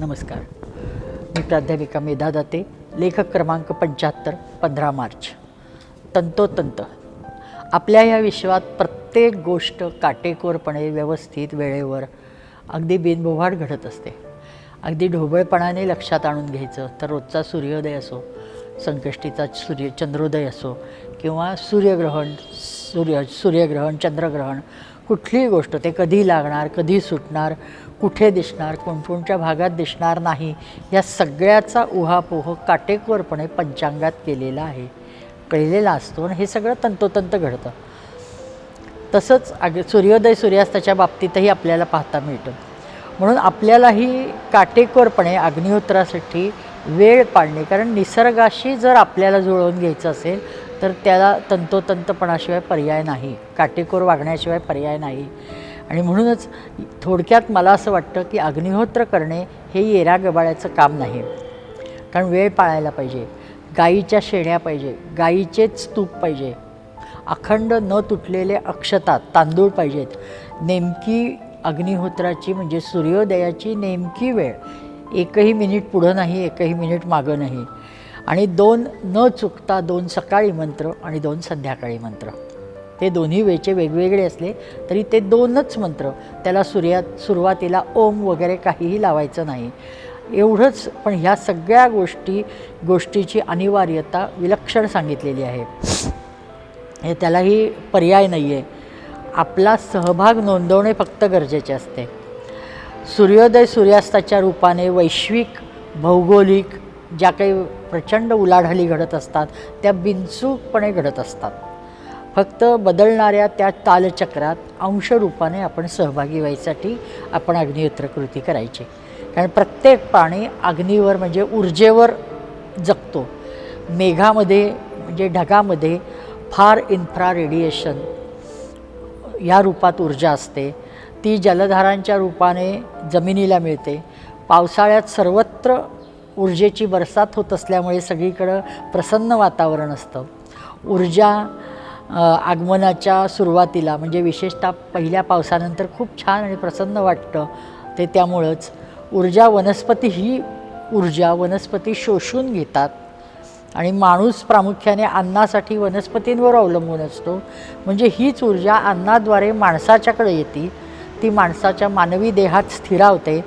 नमस्कार. मी प्राध्यापिका मेधा दाते लेखक क्रमांक पंच्याहत्तर पंधरा मार्च. तंतोतंत आपल्या या विश्वात प्रत्येक गोष्ट काटेकोरपणे व्यवस्थित वेळेवर अगदी बिनबोभाट घडत असते. अगदी ढोबळपणाने लक्षात आणून घ्यायचं तर रोजचा सूर्योदय असो संकष्टीचा सूर्य चंद्रोदय असो किंवा सूर्यग्रहण सूर्य सूर्यग्रहण चंद्रग्रहण कुठलीही गोष्ट ते कधी लागणार कधी सुटणार कुठे दिसणार कोणकोणत्या भागात दिसणार नाही या सगळ्याचा उहापोह काटेकोरपणे पंचांगात केलेला आहे. कळलेला असतो आणि हे सगळं तंतोतंत घडतं. तसंच अग सूर्योदय सूर्यास्ताच्या बाबतीतही आपल्याला पाहता मिळतं. म्हणून आपल्यालाही काटेकोरपणे अग्निहोत्रासाठी वेळ पाळणे कारण निसर्गाशी जर आपल्याला जुळवून घ्यायचं असेल तर त्याला तंतोतंतपणाशिवाय पर्याय नाही. काटेकोर वागण्याशिवाय पर्याय नाही. आणि म्हणूनच थोडक्यात मला असं वाटतं की अग्निहोत्र करणे हे येरा गबाळ्याचं काम नाही. कारण वेळ पाळायला पाहिजे. गाईच्या शेण्या पाहिजे. गाईचेच तूप पाहिजे. अखंड न तुटलेले अक्षता तांदूळ पाहिजेत. नेमकी अग्निहोत्राची म्हणजे सूर्योदयाची नेमकी वेळ. एकही मिनिट पुढं नाही एकही मिनिट मागं नाही. आणि दोन न चुकता दोन सकाळी मंत्र आणि दोन संध्याकाळी मंत्र. ते दोन्ही वेळचे वेगवेगळे असले तरी ते दोनच मंत्र. त्याला सूर्यात सुरुवातीला ओम वगैरे काहीही लावायचं नाही. एवढंच पण ह्या सगळ्या गोष्टी गोष्टीची अनिवार्यता विलक्षण सांगितलेली आहे. हे त्यालाही पर्याय नाही आहे आपला सहभाग नोंदवणे फक्त गरजेचे असते. सूर्योदय सूर्यास्ताच्या रूपाने वैश्विक भौगोलिक ज्या काही प्रचंड उलाढाली घडत असतात त्या बिनचूकपणे घडत असतात. फक्त बदलणाऱ्या त्या तालचक्रात अंशरूपाने आपण सहभागी व्हायसाठी आपण अग्निहोत्र कृती करायची. कारण प्रत्येक प्राणी अग्नीवर म्हणजे ऊर्जेवर जगतो. मेघामध्ये म्हणजे ढगामध्ये फार इन्फ्रा रेडिएशन या रूपात ऊर्जा असते. ती जलधारांच्या रूपाने जमिनीला मिळते. पावसाळ्यात सर्वत्र ऊर्जेची बरसात होत असल्यामुळे सगळीकडं प्रसन्न वातावरण असतं. ऊर्जा आगमनाच्या सुरुवातीला म्हणजे विशेषतः पहिल्या पावसानंतर खूप छान आणि प्रसन्न वाटतं. ते त्यामुळंच ऊर्जा वनस्पती ही ऊर्जा वनस्पती शोषून घेतात. आणि माणूस प्रामुख्याने अन्नासाठी वनस्पतींवर अवलंबून असतो. म्हणजे हीच ऊर्जा अन्नाद्वारे माणसाच्याकडे येते. ती माणसाच्या मानवी देहात स्थिरावते.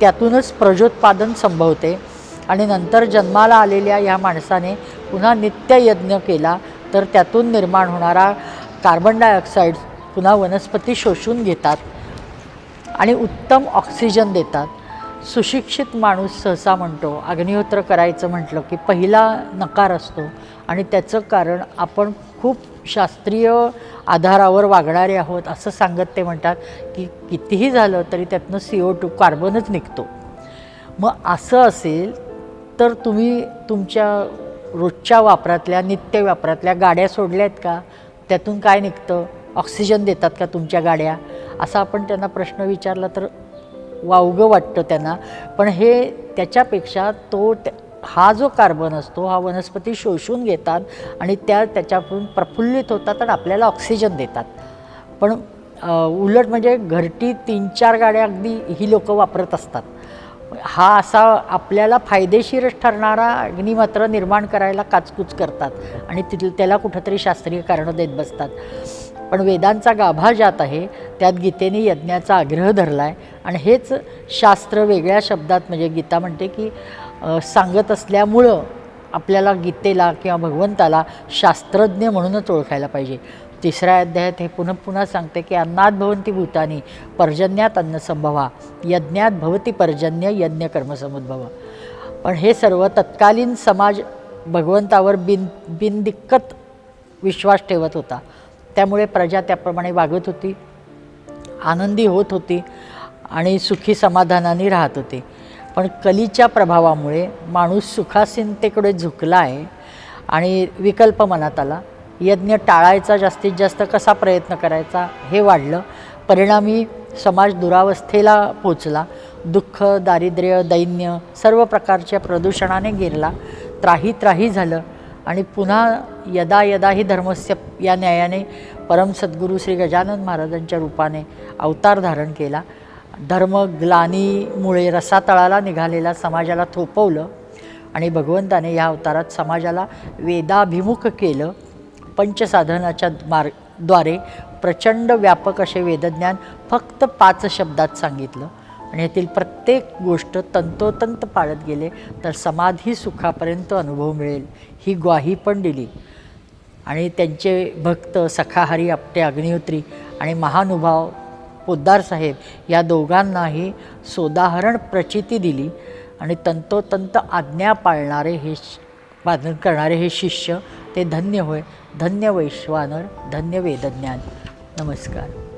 त्यातूनच प्रजोत्पादन संभवते. आणि नंतर जन्माला आलेल्या ह्या माणसाने पुन्हा नित्ययज्ञ केला तर त्यातून निर्माण होणारा कार्बन डायऑक्साईड पुन्हा वनस्पती शोषून घेतात आणि उत्तम ऑक्सिजन देतात. सुशिक्षित माणूस सहसा म्हणतो अग्निहोत्र करायचं म्हटलं की पहिला नकार असतो आणि त्याचं कारण आपण खूप शास्त्रीय आधारावर वागणारे आहोत असं सांगत ते म्हणतात की कितीही झालं तरी त्यातनं सी ओ टू कार्बनच निघतो. मग असं असेल तर तुम्ही तुमच्या रोजच्या वापरातल्या नित्य वापरातल्या गाड्या सोडल्या आहेत का? त्यातून काय निघतं? ऑक्सिजन देतात का तुमच्या गाड्या? असा आपण त्यांना प्रश्न विचारला तर वावगं वाटतं त्यांना. पण हे त्याच्यापेक्षा तो त्या- हा जो कार्बन असतो हा वनस्पती शोषून घेतात आणि त्या त्याच्यातून प्रफुल्लित होतात आणि आपल्याला ऑक्सिजन देतात. पण उलट म्हणजे घरटी तीन चार गाड्या अगदी ही लोकं वापरत असतात. हा असा आपल्याला फायदेशीरच ठरणारा अग्निमात्र निर्माण करायला काचकूच करतात. आणि तिथं त्याला कुठंतरी शास्त्रीय कारणं देत बसतात. पण वेदांचा गाभा ज्यात आहे त्यात गीतेने यज्ञाचा आग्रह धरला आहे आणि हेच शास्त्र वेगळ्या शब्दात म्हणजे गीता म्हणते की सांगत असल्यामुळं आपल्याला गीतेला किंवा भगवंताला शास्त्रज्ञ म्हणूनच ओळखायला पाहिजे. तिसऱ्या अध्यायात हे पुन्हा पुन्हा सांगते की अन्नात भवंती भूतानी पर्जन्यात अन्नसंभवा यज्ञात भवती पर्जन्य यज्ञ कर्मसमुद्भव पण हे सर्व तत्कालीन समाज भगवंतावर बिन बिनदिक्कत विश्वास ठेवत होता. त्यामुळे प्रजा त्याप्रमाणे वागत होती आनंदी होत होती आणि सुखी समाधानाने राहत होती. पण कलीच्या प्रभावामुळे माणूस सुखासीनतेकडे झुकला आहे आणि विकल्प मनात आला. यज्ञ टाळायचा जास्तीत जास्त कसा प्रयत्न करायचा हे वाढलं. परिणामी समाज दुरावस्थेला पोचला. दुःख दारिद्र्य दैन्य सर्व प्रकारच्या प्रदूषणाने गिरला त्राही त्राही झालं. आणि पुन्हा यदा यदा ही धर्मस्य या न्यायाने परम सद्गुरू श्री गजानन महाराजांच्या रूपाने अवतार धारण केला. धर्मग्लानीमुळे रसातळाला निघालेला समाजाला थोपवलं. आणि भगवंताने या अवतारात समाजाला वेदाभिमुख केलं. पंचसाधनाच्या मार्गद्वारे प्रचंड व्यापक असे वेदज्ञान फक्त पाच शब्दात सांगितलं. आणि यातील प्रत्येक गोष्ट तंतोतंत पाळत गेले तर समाधी सुखापर्यंत अनुभव मिळेल ही ग्वाही पण दिली. आणि त्यांचे भक्त सखाहरी आपटे अग्निहोत्री आणि महानुभाव पोद्दार साहेब या दोघांनाही सोदाहरण प्रचिती दिली आणि तंतोतंत आज्ञा पाळणारे हे श- पालन करणारे हे शिष्य ते धन्य होय. धन्य वैश्वानर धन्य वेदज्ञान. नमस्कार.